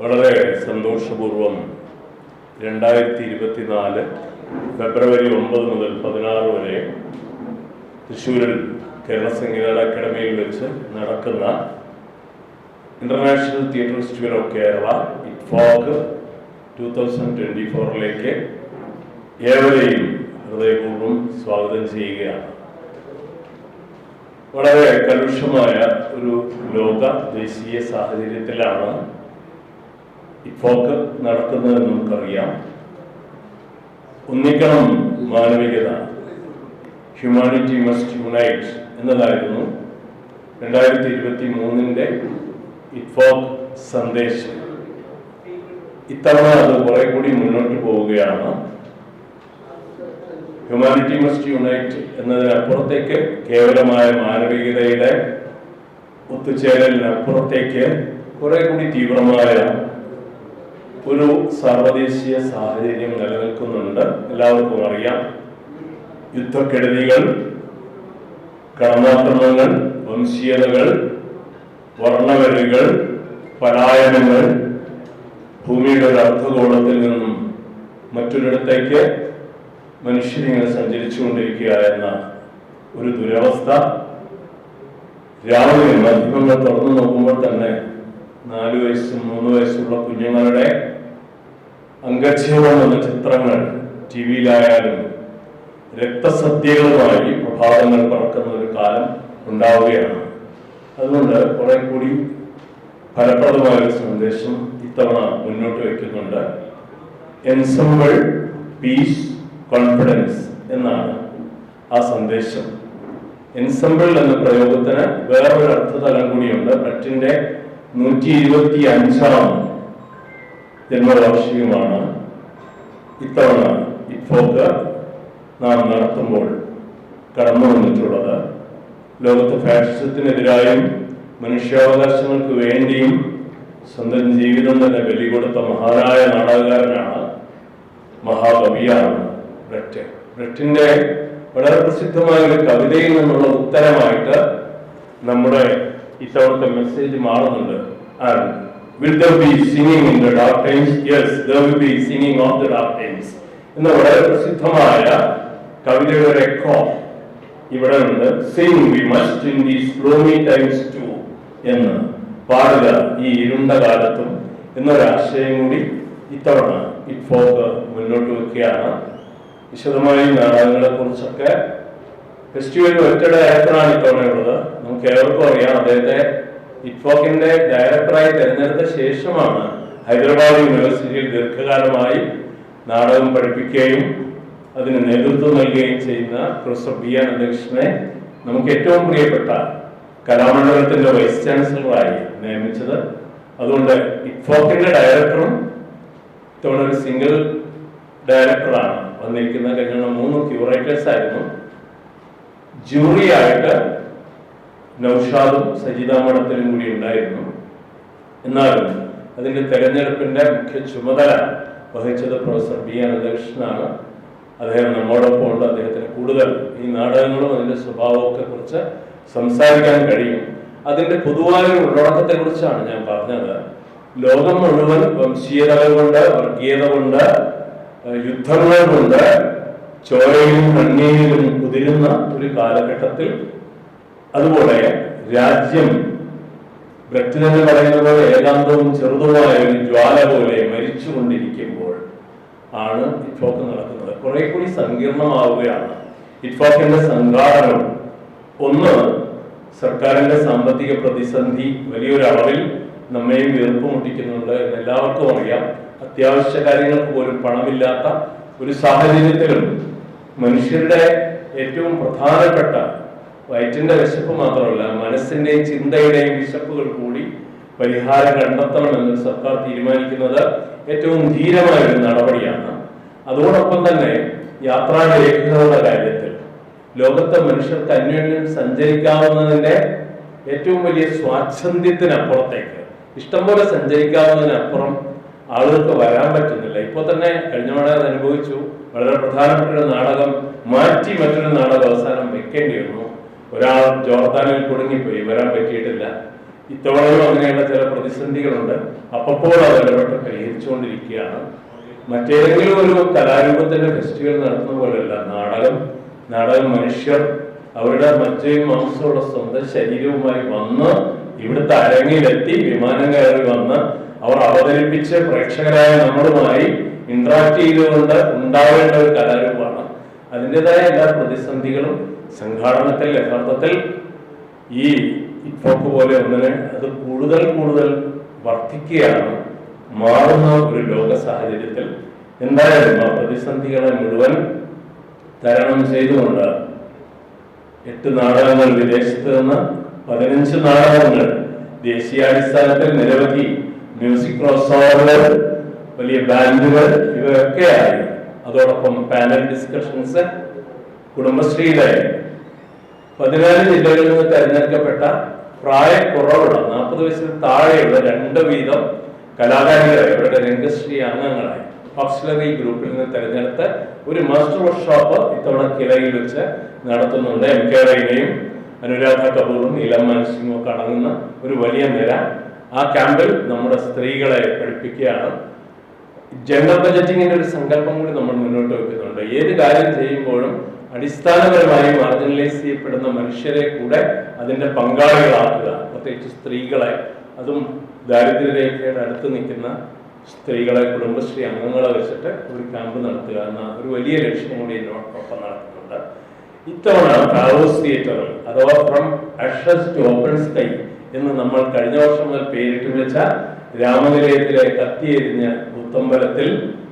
വളരെ സന്തോഷപൂർവം രണ്ടായിരത്തി ഇരുപത്തിനാല് ഫെബ്രുവരി ഒമ്പത് മുതൽ പതിനാറ് വരെ തൃശ്ശൂരിൽ കേരള സംഗീത അക്കാദമിയിൽ വെച്ച് നടക്കുന്ന international theatre festival of Kerala ITFoK two thousand twenty ഫോറിലേക്ക് ഏവരെയും ഹൃദയപൂർവം സ്വാഗതം ചെയ്യുകയാണ്. വളരെ കലുഷമായ ഒരു ലോക ദേശീയ സാഹചര്യത്തിലാണ് ഇപ്പോക്ക് നടക്കുന്നത് നമുക്കറിയാം. ഒന്നിക്കണം മാനവികത. ഹ്യൂമാനിറ്റി മസ്റ്റ് യുണൈറ്റ് എന്നതായിരുന്നു രണ്ടായിരത്തി ഇരുപത്തി മൂന്നിന്റെ ഇഫോക് സന്ദേശം. ഇത്തവണ അത് കുറെ കൂടി മുന്നോട്ട് പോവുകയാണ്. ഹ്യൂമാനിറ്റി മസ്റ്റ് യുണൈറ്റ് എന്നതിനപ്പുറത്തേക്ക് കേവലമായ മാനവികതയുടെ ഒത്തുചേരലിനപ്പുറത്തേക്ക് കുറെ കൂടി തീവ്രമായ ഒരു സർവദേശീയ സാഹചര്യം നിലനിൽക്കുന്നുണ്ട്. എല്ലാവർക്കും അറിയാം. യുദ്ധക്കെടുതികൾ കടന്നാക്രമണങ്ങൾ വംശീയതകൾ വർണവരുകൾ പലായനങ്ങൾ ഭൂമിയുടെ ഒരു അർത്ഥഗോളത്തിൽ നിന്നും മറ്റൊരിടത്തേക്ക് മനുഷ്യരിങ്ങനെ സഞ്ചരിച്ചുകൊണ്ടിരിക്കുക എന്ന ഒരു ദുരവസ്ഥ. രാവിലെ മാധ്യമങ്ങൾ തുറന്നു നോക്കുമ്പോൾ തന്നെ നാല് വയസ്സും മൂന്ന് വയസ്സുള്ള കുഞ്ഞുങ്ങളുടെ അംഗച്ഛേദം എന്ന ചിത്രങ്ങൾ ടി വിയിലായാലും രക്തസദ്യകളുമായി പ്രഭാതങ്ങൾ പറക്കുന്ന ഒരു കാലം ഉണ്ടാവുകയാണ്. അതുകൊണ്ട് കുറെ കൂടി ഫലപ്രദമായ ഒരു സന്ദേശം ഇത്തവണ മുന്നോട്ട് വയ്ക്കുന്നുണ്ട് എൻസംബിൾ പീസ് കോൺഫിഡൻസ് എന്നാണ് ആ സന്ദേശം. എൻസംബിൾ എന്ന പ്രയോഗത്തിന് വേറൊരു അർത്ഥതലം കൂടിയുണ്ട്. ബ്രിട്ടിന്റെ നൂറ്റി ഇരുപത്തി അഞ്ചാം ജന്മവാർഷികമാണ്. ഇത്തവണ ഇപ്പോക്ക് നാം നടത്തുമ്പോൾ കടന്നു വന്നിട്ടുള്ളത് ലോകത്ത് ഫാഷിസത്തിനെതിരായും മനുഷ്യാവകാശങ്ങൾക്ക് വേണ്ടിയും സ്വന്തം ജീവിതം തന്നെ ബലി കൊടുത്ത മഹാനായ നാടകകാരനാണ് മഹാകവിയാണ് ബ്രറ്റ്. ബ്രറ്റിന്റെ വളരെ പ്രസിദ്ധമായ ഒരു കവിതയിൽ നിന്നുള്ള ഉത്തരമായിട്ട് നമ്മുടെ ഇത്തവണത്തെ മെസ്സേജ് മാറുന്നുണ്ട്. And will there be singing in the dark times? Yes, there will be singing of the dark times. എന്ന വളരെ പ്രസിദ്ധമായ കവിതയുടെ ഒരു എക്കോ ഇവിടെ നിന്ന് sing we must in these gloomy times too എന്ന് പാടുക ഈ ഇരുണ്ട കാലത്തും എന്നൊരാശയം കൂടി ഇത്തവണ ഇപ്പോക്ക് മുന്നോട്ട് വെക്കുകയാണ് വിശദമായി നാടകങ്ങളെ കുറിച്ചൊക്കെ ഫെസ്റ്റിവൽ ഒറ്റ ഡയറക്ടറാണ് ഇത്തവണയുള്ളത് നമുക്ക് ഏവർക്കും അറിയാം അദ്ദേഹത്തെ ഇപ്പോക്കിന്റെ തെരഞ്ഞെടുത്ത ശേഷമാണ് ഹൈദരാബാദ് യൂണിവേഴ്സിറ്റിയിൽ ദീർഘകാലമായി നാടകം പഠിപ്പിക്കുകയും അതിന് നേതൃത്വം നൽകുകയും ചെയ്യുന്ന പ്രൊഫസർ ബി ആർ അധ്യക്ഷനെ നമുക്ക് ഏറ്റവും പ്രിയപ്പെട്ട കലാമണ്ഡലത്തിന്റെ വൈസ് ചാൻസലറായി നിയമിച്ചത്. അതുകൊണ്ട് ഇഫോക്കിന്റെ ഡയറക്ടറും ഇത്തവണ ഒരു സിംഗിൾ ഡയറക്ടറാണ് വന്നിരിക്കുന്ന കഴിഞ്ഞ മൂന്ന് ക്യൂറേറ്റേഴ്സ് ആയിരുന്നു. ജൂറിയായിട്ട് നൌഷാദും സജിത മഠത്തിലും കൂടി ഉണ്ടായിരുന്നു. എന്നാലും അതിന്റെ തെരഞ്ഞെടുപ്പിന്റെ മുഖ്യ ചുമതല വഹിച്ചത് പ്രൊഫസർ ബി അനന്തകൃഷ്ണനാണ് അദ്ദേഹം നമ്മോടൊപ്പം ഉണ്ട്. അദ്ദേഹത്തിന് കൂടുതൽ ഈ നാടകങ്ങളും അതിന്റെ സ്വഭാവമൊക്കെ കുറിച്ച് സംസാരിക്കാൻ കഴിയും. അതിന്റെ പൊതുവായ ഉള്ളടക്കത്തെക്കുറിച്ചാണ് ഉള്ളടക്കത്തെ കുറിച്ചാണ് ഞാൻ പറഞ്ഞത്. ലോകം മുഴുവൻ വംശീയത കൊണ്ട് വർഗീയത കൊണ്ട് യുദ്ധങ്ങൾ കൊണ്ട് ചോരയിലും കണ്ണീരിലും കുതിരുന്ന ഒരു കാലഘട്ടത്തിൽ അതുപോലെ രാജ്യം ബ്രറ്റ് പറയുന്ന പോലെ ഏകാന്തവും ചെറുതുമായ ഒരു ജ്വാല പോലെ മരിച്ചുകൊണ്ടിരിക്കുമ്പോൾ ആണ് ഇറ്റ്ഫോക്ക് നടക്കുന്നത്. കുറെ കൂടി സങ്കീർണമാവുകയാണ്. ഇറ്റ്ഫോക്കിന്റെ സംഘാടനം. ഒന്ന് സർക്കാരിന്റെ സാമ്പത്തിക പ്രതിസന്ധി വലിയൊരളവിൽ നമ്മയും വീർപ്പുമുട്ടിക്കുന്നുണ്ട് എന്ന് എല്ലാവർക്കും അറിയാം. അത്യാവശ്യ കാര്യങ്ങൾക്ക് പോലും പണമില്ലാത്ത ഒരു സാഹചര്യത്തിലും മനുഷ്യരുടെ ഏറ്റവും പ്രധാനപ്പെട്ട വയറ്റിന്റെ വിശപ്പ് മാത്രമല്ല മനസ്സിന്റെയും ചിന്തയുടെയും വിശപ്പുകൾ കൂടി പരിഹാരം കണ്ടെത്തണമെന്ന് സർക്കാർ തീരുമാനിക്കുന്നത് ഏറ്റവും ധീരമായ ഒരു നടപടിയാണ്. അതോടൊപ്പം തന്നെ യാത്രാരേഖകളുടെ കാര്യത്തിൽ. ലോകത്തെ മനുഷ്യർക്ക് അന്യോന്യം സഞ്ചരിക്കാവുന്നതിന്റെ ഏറ്റവും വലിയ സ്വാച്ഛന്ദ്യത്തിനപ്പുറത്തേക്ക് ഇഷ്ടംപോലെ സഞ്ചരിക്കാവുന്നതിനപ്പുറം ആളുകൾക്ക് വരാൻ പറ്റുന്നില്ല. ഇപ്പോൾ തന്നെ കഴിഞ്ഞ അനുഭവിച്ചു വളരെ പ്രധാനപ്പെട്ട ഒരു നാടകം മാറ്റി മറ്റൊരു നാടകം അവസാനം വെക്കേണ്ടി വന്നു. ഒരാൾ ജോർദാനിൽ കുടുങ്ങിപ്പോയി വരാൻ പറ്റിയിട്ടില്ല. ഇത്തവണയും അങ്ങനെയുള്ള ചില പ്രതിസന്ധികളുണ്ട്. അപ്പോൾ അത് ഇടപെട്ട് പരിഹരിച്ചുകൊണ്ടിരിക്കുകയാണ്. മറ്റേതെങ്കിലും ഒരു കലാരൂപത്തിന്റെ ഫെസ്റ്റിവൽ നടത്തുന്ന പോലെയല്ല. നാടകം നാടകം മനുഷ്യർ അവരുടെ മജ്ജയും മാംസമുള്ള സ്വന്തം ശരീരവുമായി വന്ന് ഇവിടുത്തെ അരങ്ങിലെത്തി വിമാനം കയറി വന്ന് അവർ അവതരിപ്പിച്ച് പ്രേക്ഷകരായ നമ്മളുമായി ഇന്ററാക്ട് ചെയ്തുകൊണ്ട് ഉണ്ടാവേണ്ട ഒരു കലാരൂപമാണ്. അതിന്റെതായ എല്ലാ പ്രതിസന്ധികളും സംഘാടനത്തിൽ യഥാർത്ഥത്തിൽ ഈ ഇപ്പോക്ക് പോലെ ഒന്നിനെ അത് കൂടുതൽ കൂടുതൽ വർദ്ധിക്കുകയാണ് മാറുന്ന ഒരു ലോക സാഹചര്യത്തിൽ. എന്തായാലും ആ പ്രതിസന്ധികളെ മുഴുവൻ തരണം ചെയ്തുകൊണ്ട് എട്ട് നാടകങ്ങൾ വിദേശത്ത് നിന്ന് പതിനഞ്ച് നാടകങ്ങൾ ദേശീയാടിസ്ഥാനത്തിൽ നിരവധി മ്യൂസിക് പ്രോത്സാഹനങ്ങൾ വലിയ ബാൻഡുകൾ ഇവയൊക്കെയായി അതോടൊപ്പം പാനൽ ഡിസ്കഷൻസ് കുടുംബശ്രീയുടെ പതിനാല് ജില്ലകളിൽ നിന്ന് തെരഞ്ഞെടുക്കപ്പെട്ട പ്രായക്കുറവുള്ള നാൽപ്പത് വയസ്സിന് താഴെയുള്ള രണ്ട് വീതം കലാകാരികളെ അവരുടെ രംഗശ്രീ അംഗങ്ങളെ ഓക്സിലറി ഗ്രൂപ്പിൽ നിന്ന് തെരഞ്ഞെടുത്ത് ഒരു മാസ്റ്റർ വർക്ക്ഷോപ്പ് ഇത്തവണ കിളയിൽ വെച്ച് നടത്തുന്നുണ്ട്. എം കെ റൈനയും അനുരാധ കപൂറും നീലം മാൻസിംഗും ഒക്കെ അടങ്ങുന്ന ഒരു വലിയ നിര. ആ ക്യാമ്പിൽ നമ്മുടെ സ്ത്രീകളെ പഠിപ്പിക്കുകയാണ്. ജനറൽ ബജറ്റിങ്ങിന്റെ ഒരു സങ്കല്പം കൂടി നമ്മൾ മുന്നോട്ട് വെക്കുന്നുണ്ട് ഏത് കാര്യം ചെയ്യുമ്പോഴും അടിസ്ഥാനപരമായി മാർജിനലൈസ് ചെയ്യപ്പെടുന്ന മനുഷ്യരെ കൂടെ അതിന്റെ പങ്കാളികളാക്കുക. പ്രത്യേകിച്ച് സ്ത്രീകളെ. അതും ദാരിദ്ര്യരേഖയുടെ അടുത്ത് നിൽക്കുന്ന സ്ത്രീകളെ കുടുംബശ്രീ അംഗങ്ങളെ വെച്ചിട്ട് ഒരു ക്യാമ്പ് നടത്തുക എന്ന ഒരു വലിയ ലക്ഷ്യം കൂടി ഇതിനോടൊപ്പം നടത്തുന്നുണ്ട് ഇത്തവണ ഫാവോസ് തിയേറ്ററിൽ അഥവാ from ashes to open sky എന്ന് നമ്മൾ കഴിഞ്ഞ വർഷം മുതൽ പേരിട്ട് വിളിച്ച രാമനിലയത്തിലെ കത്തിയെരിഞ്ഞ പുത്തമ്പലത്തിൽ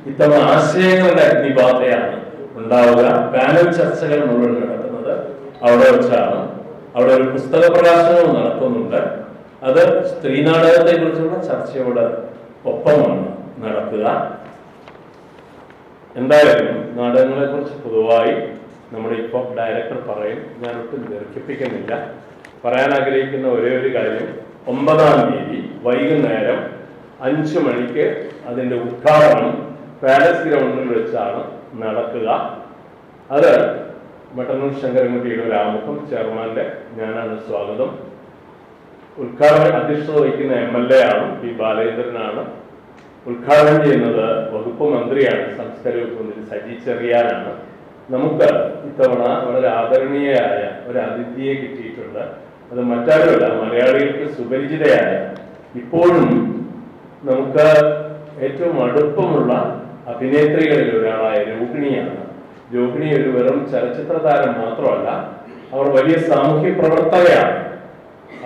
ഇത്തവണ ആശയങ്ങളുടെ അഗ്നിബാധയാണ് ഉണ്ടാവുക. പാനൽ ചർച്ചകൾ മുഴുവൻ നടത്തുന്നത് അവിടെ വെച്ചാണ്. അവിടെ ഒരു പുസ്തക പ്രകാശനവും നടത്തുന്നുണ്ട്. അത് സ്ത്രീ നാടകത്തെ കുറിച്ചുള്ള ചർച്ചയോട് ഒപ്പമാണ് നടക്കുക. എന്തായാലും നാടകങ്ങളെ കുറിച്ച് പൊതുവായി നമ്മുടെ ഇപ്പോൾ ഡയറക്ടർ പറയും. ഞാൻ ഒട്ടും ദീർഘിപ്പിക്കുന്നില്ല. പറയാൻ ആഗ്രഹിക്കുന്ന ഒരേ ഒരു കാര്യം. ഒമ്പതാം തീയതി വൈകുന്നേരം അഞ്ചു മണിക്ക് അതിന്റെ ഉദ്ഘാടനം പാലസ് ഗ്രൗണ്ടിൽ വെച്ചാണ് നടക്കുക. അത് മട്ടന്നൂർ ശങ്കരൻകുട്ടിയുടെ ഒരു ആമുഖം ചെയർമാന്റെ ഞാനാണ് സ്വാഗതം. ഉദ്ഘാടനം അധ്യക്ഷത വഹിക്കുന്ന എം എൽ എ ആണ് പി ബാലേന്ദ്രനാണ്. ഉദ്ഘാടനം ചെയ്യുന്നത് വകുപ്പ് മന്ത്രിയാണ് സംസ്കാര വകുപ്പ് മന്ത്രി സജി ചെറിയാനാണ്. നമുക്ക് ഇത്തവണ വളരെ ആദരണീയയായ ഒരു അതിഥിയെ കിട്ടിയിട്ടുണ്ട്. അത് മറ്റാരുമല്ല മലയാളികൾക്ക് സുപരിചിതയായ ഇപ്പോഴും നമുക്ക് ഏറ്റവും അടുപ്പമുള്ള അഭിനേത്രികളിൽ ഒരാളായ രോഹിണിയാണ്. രോഹിണി ഒരു വെറും ചലച്ചിത്ര താരം മാത്രമല്ല അവർ വലിയ സാമൂഹ്യ പ്രവർത്തകയാണ്.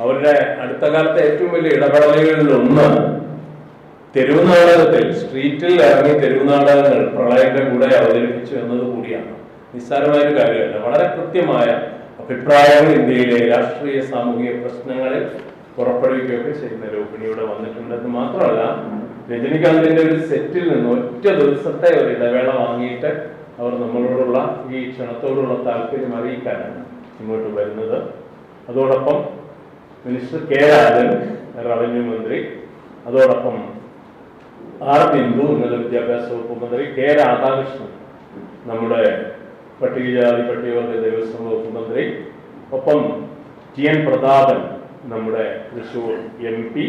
അവരുടെ അടുത്ത കാലത്തെ ഏറ്റവും വലിയ ഇടപെടലുകളിൽ ഒന്ന് തെരുവ് നാടകത്തിൽ സ്ട്രീറ്റിൽ ഇറങ്ങി തെരുവ് പ്രളയത്തെ കൂടെ അവതരിപ്പിച്ചു എന്നത് കൂടിയാണ്. നിസ്സാരമായ ഒരു കാര്യമല്ല വളരെ കൃത്യമായ അഭിപ്രായങ്ങൾ ഇന്ത്യയിലെ രാഷ്ട്രീയ സാമൂഹിക പ്രശ്നങ്ങളിൽ പുറപ്പെടുവിക്കുകയൊക്കെ ചെയ്യുന്ന രോഹിണിയുടെ വന്നിട്ടുണ്ടെന്ന് മാത്രമല്ല രജനികാന്തിന്റെ ഒരു സെറ്റിൽ നിന്ന് ഒറ്റ ദിവസത്തെ ഒരു ഇടവേള വാങ്ങിയിട്ട് അവർ നമ്മളോടുള്ള ഈ ക്ഷണത്തോടുള്ള താല്പര്യം അറിയിക്കാനാണ് ഇങ്ങോട്ട് വരുന്നത്. അതോടൊപ്പം മിനിസ്റ്റർ കെ രാജൻ റവന്യൂ മന്ത്രി അതോടൊപ്പം ആർ ബിന്ദു ഉന്നത വിദ്യാഭ്യാസ വകുപ്പ് മന്ത്രി കെ രാധാകൃഷ്ണൻ നമ്മുടെ പട്ടികജാതി പട്ടികവർഗ ദേവസ്വം വകുപ്പ് മന്ത്രി ഒപ്പം ടി എൻ പ്രതാപൻ നമ്മുടെ തൃശൂർ എം പി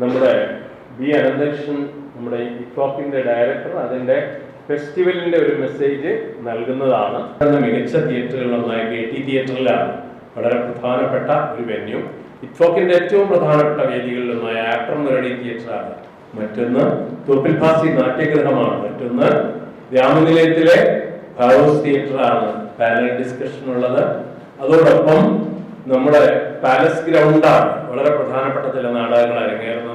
നമ്മുടെ ബി അനന്തകൃഷ്ണൻ നമ്മുടെ ഇഫോക്കിന്റെ ഡയറക്ടർ അതിന്റെ ഫെസ്റ്റിവലിന്റെ ഒരു മെസ്സേജ് നൽകുന്നതാണ്. മികച്ച തിയേറ്ററുകളൊന്നായ കെ ടി തിയേറ്ററിലാണ് വളരെ പ്രധാനപ്പെട്ട ഒരു വെന്യൂ. ഇറ്റ്ഫോക്കിന്റെ ഏറ്റവും പ്രധാനപ്പെട്ട വേദികളിലൊന്നായ ആക്ടർ മെറഡി തിയേറ്ററാണ്. മറ്റൊന്ന് തോപ്പിൽഭാസി നാട്യഗ്രഹമാണ്. മറ്റൊന്ന് രാമനിലയത്തിലെ ഹൗസ് തിയേറ്ററാണ്. പാനൽ ഡിസ്കഷൻ ഉള്ളത്. അതോടൊപ്പം നമ്മുടെ പാലസ് ഗ്രൗണ്ടാണ്. വളരെ പ്രധാനപ്പെട്ട ചില നാടകങ്ങൾ അരങ്ങേറുന്നത്.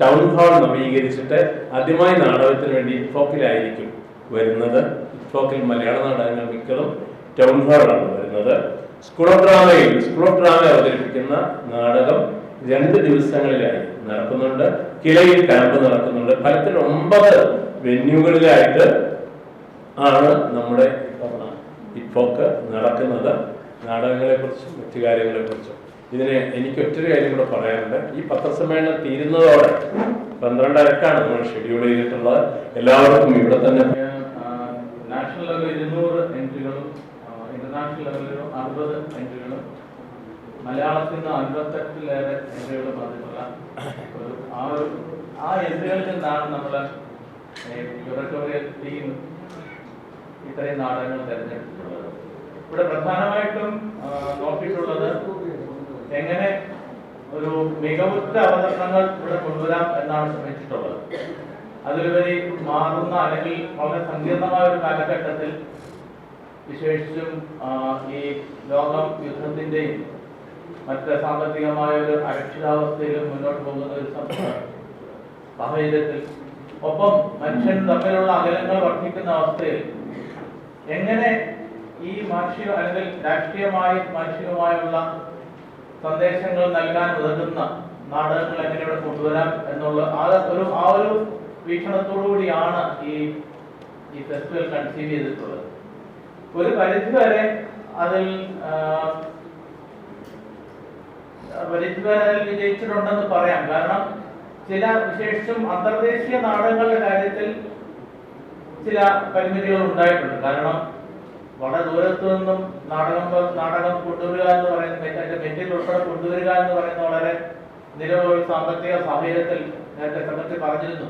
ടൗൺ ഹാൾ നവീകരിച്ചിട്ട് ആദ്യമായി നാടകത്തിന് വേണ്ടി ഇഫോക്കിലായിരിക്കും വരുന്നത്. ഇഫോക്കിൽ മലയാള നാടകങ്ങൾ മിക്കതും ടൗൺ ഹാളാണ് വരുന്നത്. സ്കൂൾ ഓഫ് ഡ്രാമയിൽ സ്കൂൾ ഓഫ് ഡ്രാമ അവതരിപ്പിക്കുന്ന നാടകം രണ്ട് ദിവസങ്ങളിലായി നടക്കുന്നുണ്ട്. കിളയിൽ ക്യാമ്പ് നടക്കുന്നുണ്ട്. ഫലത്തിൽ ഒമ്പത് വെന്യൂകളിലായിട്ട് ആണ് നമ്മുടെ ഇപ്പോക്ക് നടക്കുന്നത്. നാടകങ്ങളെ കുറിച്ചും മറ്റു കാര്യങ്ങളെ കുറിച്ചും ഇതിന് എനിക്ക് ഒറ്റൊരു കാര്യം കൂടെ പറയാനുണ്ട്. ഈ പത്രസമ്മേളനം തീരുന്നതോടെ പന്ത്രണ്ടരക്കാണ് നമ്മൾ ഷെഡ്യൂൾ ചെയ്തിട്ടുള്ളത്. എല്ലാവർക്കും ഇവിടെ തന്നെ നാഷണൽ ലെവലിൽ ഇരുന്നൂറ് എൻട്രികളും ഇന്റർനാഷണൽ ലെവലിൽ അറുപത് എൻട്രികളും മലയാളത്തിൽ നിന്ന് അൻപത്തെട്ടിലേറെ എൻട്രികളും വന്നിട്ടുള്ള ആ ഒരു ആ എൻട്രികളിൽ നിന്നാണ് നമ്മൾ ടീം ഇത്രയും നാടകങ്ങൾ തിരഞ്ഞെടുത്തിട്ടുള്ളത്. ഇവിടെ പ്രധാനമായിട്ടും നോക്കിയിട്ടുള്ളത് എങ്ങനെ ഒരു മികവുറ്റ അവതരണങ്ങൾ ഇവിടെ കൊണ്ടുവരാം എന്നാണ് ശ്രമിച്ചിട്ടുള്ളത്. അതിലുപരി മാറുന്ന അല്ലെങ്കിൽ വളരെ സങ്കീർണമായ ഒരു കാലഘട്ടത്തിൽ വിശേഷിച്ചും ഈ ലോകം യുദ്ധത്തിന്റെയും മറ്റ് സാമ്പത്തികമായ ഒരു അരക്ഷിതാവസ്ഥയിലും മുന്നോട്ട് പോകുന്ന ഒരു സാഹചര്യത്തിൽ ഒപ്പം മനുഷ്യൻ തമ്മിലുള്ള അകലങ്ങൾ വർദ്ധിക്കുന്ന അവസ്ഥയിൽ എങ്ങനെ ഈ മാനുഷിക അല്ലെങ്കിൽ രാഷ്ട്രീയമായും മാനുഷികമായുള്ള സന്ദേശങ്ങൾ നൽകാൻ ഉതകുന്ന നാടകങ്ങൾ എങ്ങനെ ഇവിടെ കൊണ്ടുവരാം എന്നുള്ള ആ ഒരു ആ ഒരു വീക്ഷണത്തോടു കൂടിയാണ് ഈ ഈ ഫെസ്റ്റിവൽ കൺസീവ് ചെയ്തിട്ടുള്ളത്. ഒരു പരിധിവരെ അതിൽ പരിധിവരെ പരിധി വരെ അതിൽ വിജയിച്ചിട്ടുണ്ടെന്ന് പറയാം. കാരണം ചില വിശേഷിച്ചും അന്തർദേശീയ നാടകങ്ങളുടെ കാര്യത്തിൽ ചില പരിമിതികൾ ഉണ്ടായിട്ടുണ്ട്. കാരണം വളരെ ദൂരത്തു നിന്നും നാടകം നാടകം കൊണ്ടുവരിക എന്ന് പറയുന്നത് അതിന്റെ ബെഞ്ചിൽ ഉൾപ്പെടെ കൊണ്ടുവരിക എന്ന് പറയുന്ന വളരെ നിലവിലുള്ള സാമ്പത്തിക സാഹചര്യത്തിൽ നേരത്തെ സമയത്ത് പറഞ്ഞിരുന്നു.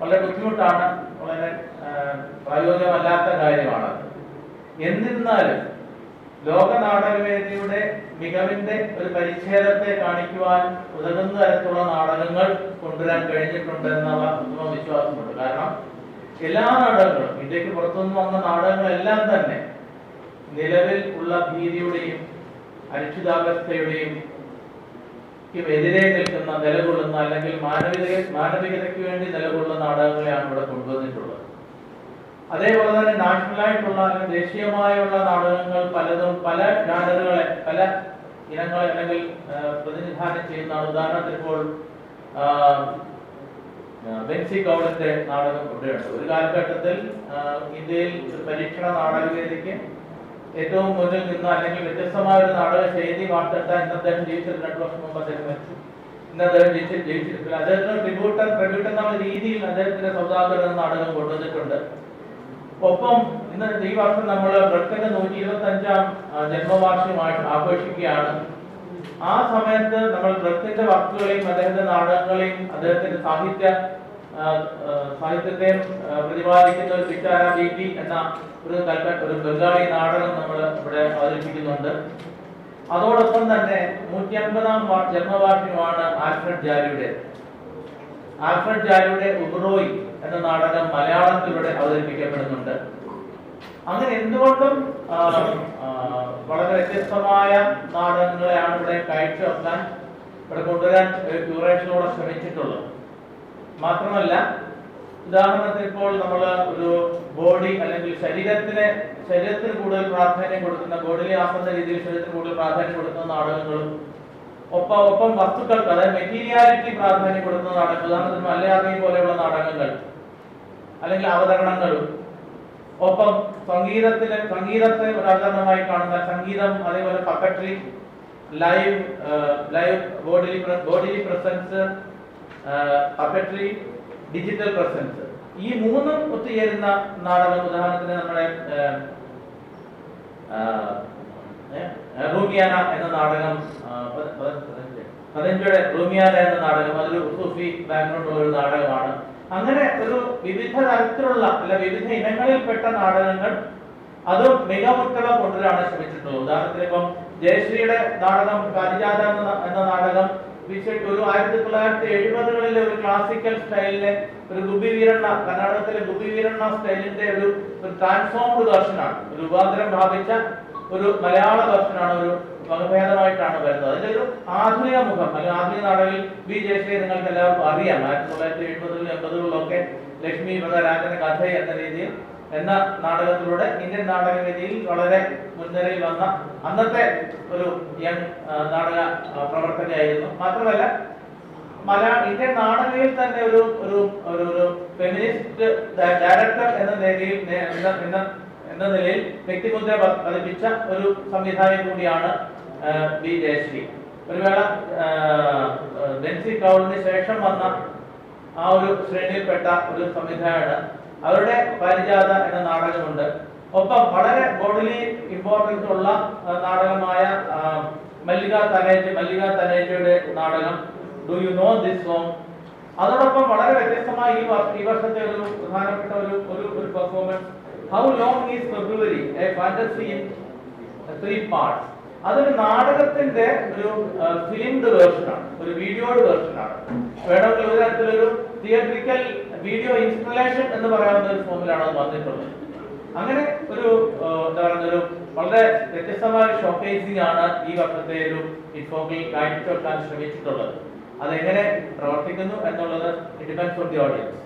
വളരെ ബുദ്ധിമുട്ടാണ് വളരെ പ്രയോജനമല്ലാത്ത കാര്യമാണ്. എന്നിരുന്നാലും ലോക നാടകവേദിയുടെ മികവിന്റെ ഒരു പരിച്ഛേദത്തെ കാണിക്കുവാൻ ഉതകുന്ന തരത്തിലുള്ള നാടകങ്ങൾ കൊണ്ടുവരാൻ കഴിഞ്ഞിട്ടുണ്ട് എന്നുള്ള വിശ്വാസമുണ്ട് കാരണം എല്ലാ നാടകങ്ങളും ഇന്ത്യയ്ക്ക് പുറത്തുനിന്ന് വന്ന നാടകങ്ങളെല്ലാം തന്നെ നിലവിൽ ഉള്ള ഭീതിയുടെയും അനിശ്ചിതാവസ്ഥയുടെയും എതിരെ നിൽക്കുന്ന നിലകൊള്ളുന്ന അല്ലെങ്കിൽ മാനവിക മാനവികതയ്ക്ക് വേണ്ടി നിലകൊള്ളുന്ന നാടകങ്ങളെയാണ് ഇവിടെ കൊണ്ടുവന്നിട്ടുള്ളത്. അതേപോലെ തന്നെ നാഷണലായിട്ടുള്ള അല്ലെങ്കിൽ ദേശീയമായുള്ള നാടകങ്ങൾ പലതും പല ജാനറുകളെ പല ഇനങ്ങളെ അല്ലെങ്കിൽ പ്രതിനിധാനം ചെയ്യുന്നതാണ്. ഉദാഹരണത്തിന് ഇപ്പോൾ ബെൻസി കൗളിന്റെ നാടകം കൊണ്ടുവരുന്നത്. ഒരു കാലഘട്ടത്തിൽ ഇന്ത്യയിൽ പരീക്ഷണ നാടകവേദിക്ക് ഏറ്റവും മുന്നിൽ നിന്ന് അല്ലെങ്കിൽ വ്യത്യസ്തമായ ഒരു നാടക ശൈലി വാർത്തെടുത്ത ഇന്ന് അദ്ദേഹം ജീവിച്ചിരുന്ന രണ്ടു വർഷം മുമ്പ് അദ്ദേഹം മരിച്ചു. ഇന്ന് അദ്ദേഹം ജീവിച്ച് ജീവിച്ചിട്ടില്ല അദ്ദേഹത്തിന് ട്രിബ്യൂട്ടർ ട്രിബ്യൂട്ട് എന്നുള്ള രീതിയിൽ അദ്ദേഹത്തിന്റെ സൗദാഗർ എന്ന നാടകം കൊണ്ടുവന്നിട്ടുണ്ട്. ഒപ്പം ഇന്ന് ഈ വർഷം നമ്മൾ ബ്രിട്ടന്റെ നൂറ്റി ഇരുപത്തി അഞ്ചാം ജന്മവാർഷികമായിട്ട് ആഘോഷിക്കുകയാണ്. ആ സമയത്ത് നമ്മൾ ബ്രിട്ടന്റെ വർക്കുകളെയും അദ്ദേഹത്തിന്റെ നാടകങ്ങളെയും അദ്ദേഹത്തിന്റെ സാഹിത്യ ആ, പ്രതിപാദിക്കുന്ന ഒരു സിറ്റാര ബി എന്ന ഒരു കൽക്ക ഒരു ബംഗാളി നാടകം നമ്മൾ ഇവിടെ അവതരിപ്പിക്കുന്നുണ്ട്. അതോടൊപ്പം തന്നെ നൂറ്റി അൻപതാം ജന്മവാർഷികമാണ് ആൽഫ്രഡ് ജാലിയുടെ ആൽഫ്രഡ് ജാലിയുടെ ഉബ്രോയ് എന്ന നാടകം മലയാളത്തിലൂടെ അവതരിപ്പിക്കപ്പെടുന്നുണ്ട്. അങ്ങനെ എന്തുകൊണ്ടും വളരെ വ്യത്യസ്തമായ നാടകങ്ങളെയാണ് ഇവിടെ കാഴ്ചവെക്കാൻ ഇവിടെ കൊണ്ടുവരാൻ ക്യൂറേഷനോടെ ശ്രമിച്ചിട്ടുള്ളത്. മാത്രമല്ല ഉദാഹരണത്തിന് ഇപ്പോൾ നമ്മൾ ഒരു ബോഡി അല്ലെങ്കിൽ ശരീരത്തിന് ശരീരത്തിന് കൂടുതൽ പ്രാധാന്യം കൊടുക്കുന്ന ബോഡിയിലെ ആസന്ന രീതിയിൽ ശരീരത്തിന് കൂടുതൽ പ്രാധാന്യം കൊടുക്കുന്ന നാടകങ്ങളും ഒപ്പം ഒപ്പം വസ്തുക്കൾക്ക് അതായത് മെറ്റീരിയാലിറ്റി പ്രാധാന്യം കൊടുക്കുന്ന നാടകങ്ങൾ ഉദാഹരണത്തിന് മലയാളി പോലെയുള്ള നാടകങ്ങൾ അല്ലെങ്കിൽ അവതരണങ്ങളും ഒപ്പം സംഗീതത്തിന് സംഗീതത്തെ ഒരു അവതരണമായി കാണുന്ന സംഗീതം അതേപോലെ പക്കട്രി live live bodily bodily presence പക്കട്രി digital presence ഈ മൂന്നും ഒത്തുചേരുന്ന നാടകം ഉദാഹരണത്തിന് നമ്മുടെ റൂമിയാന എന്ന നാടകം പതിനഞ്ചോടെ റൂമിയാന എന്ന നാടകം അതൊരു സൂഫി ബാക്ക്ഗ്രൗണ്ട് ഉള്ള ഒരു നാടകമാണ്. അങ്ങനെ ഒരു വിവിധ തരത്തിലുള്ള അല്ല വിവിധ ഇനങ്ങളിൽപ്പെട്ട നാടകങ്ങൾ അത് മികവുറ്റവ കൊണ്ടുവരാണ് ശ്രമിച്ചിട്ടുള്ളത് ഉദാഹരണത്തിന് ഇപ്പം ജയശ്രീയുടെ നാടകം പാരിജാത എന്ന നാടകം വിശേഷ ഒരു ആയിരത്തി തൊള്ളായിരത്തി എഴുപതുകളിലെ ഒരു ക്ലാസിക്കൽ സ്റ്റൈലിലെ ഒരു ഗുബി വീരണ്ണ കർണാടകത്തിലെ ഗുബി വീരണ്ണ സ്റ്റൈലിന്റെ ഒരു ഒരു ട്രാൻസ്ഫോംഡ് വേർഷനാണ് ഒരു രൂപാന്തരം പ്രാപിച്ച ഒരു മലയാള വേർഷനാണ് ഒരു വകഭേദമായിട്ടാണ് വരുന്നത്. അതിന്റെ ഒരു ആധുനിക മുഖം അല്ലെങ്കിൽ ആധുനിക നാടകത്തിൽ ബി ജയശ്രീ നിങ്ങൾക്ക് എല്ലാവർക്കും അറിയാം. ആയിരത്തി തൊള്ളായിരത്തി എഴുപതുകളിലും എൺപതുകളിലൊക്കെ ലക്ഷ്മി വ്രതരാജന്റെ കഥ എന്ന രീതിയിൽ എന്ന നാടകത്തിലൂടെ ഇന്ത്യൻ നാടകവേദിയിൽ വളരെ മുൻനിരയിൽ വന്ന അന്നത്തെ ഒരു യങ് നാടക പ്രവർത്തകയായിരുന്നു. മാത്രമല്ല മലയാള ഇന്ത്യൻ നാടകയിൽ തന്നെ ഒരു ഒരു ഒരു ഒരു ഫെമിനിസ്റ്റ് ഡയറക്ടർ എന്ന നിലയിൽ എന്ന എന്ന- നിലയിൽ വ്യക്തിമുദ്ര പതിപ്പിച്ച ഒരു സംവിധായകൻ കൂടിയാണ് ബി ജയശ്രീ. ഒരു വേള ബെൻസി കൗളിന് ശേഷം വന്ന ആ ഒരു ശ്രേണിയിൽപ്പെട്ട ഒരു സംവിധായകനാണ് അവരുടെ പരിജാത എന്ന നാടകമുണ്ട്. ഒപ്പം വളരെ ബോഡിലി ഇമ്പോർട്ടൻസ് ഉള്ള നാടകമായ മല്ലിക തനേജ് മല്ലിക തനേജയുടെ നാടകം do you know this song അതോടൊപ്പം വളരെ വ്യത്യസ്തമായ ഈ ഈ വർഷത്തെ ഒരു പ്രധാനപ്പെട്ട ഒരു ഒരു ഒരു performance how long is February a fantasy in three parts അതൊരു നാടകത്തിന്റെ ഒരു ഫിലിംഡ് വേർഷനാണ് ഒരു വീഡിയോയുടെ വേർഷനാണ് വേണമെങ്കിൽ ഒരു തരത്തിലൊരു തിയേറ്ററിക്കൽ വീഡിയോ ഇൻസ്റ്റലേഷൻ എന്ന് പറയാവുന്ന ഒരു ഫോമിലാണ് അത് വന്നിട്ടുള്ളത്. അങ്ങനെ ഒരു എന്താ പറയുക ഒരു വളരെ വ്യത്യസ്തമായ ഷോക്കേസിംഗ് ആണ് ഈ വർഷത്തെ ഒരു ഇൻഫോക്കിൽ കാഴ്ചവെക്കാൻ ശ്രമിച്ചിട്ടുള്ളത്. അതെങ്ങനെ പ്രവർത്തിക്കുന്നു എന്നുള്ളത് ഡിപെൻഡ്സ് ഓൺ ദി ഓഡിയൻസ്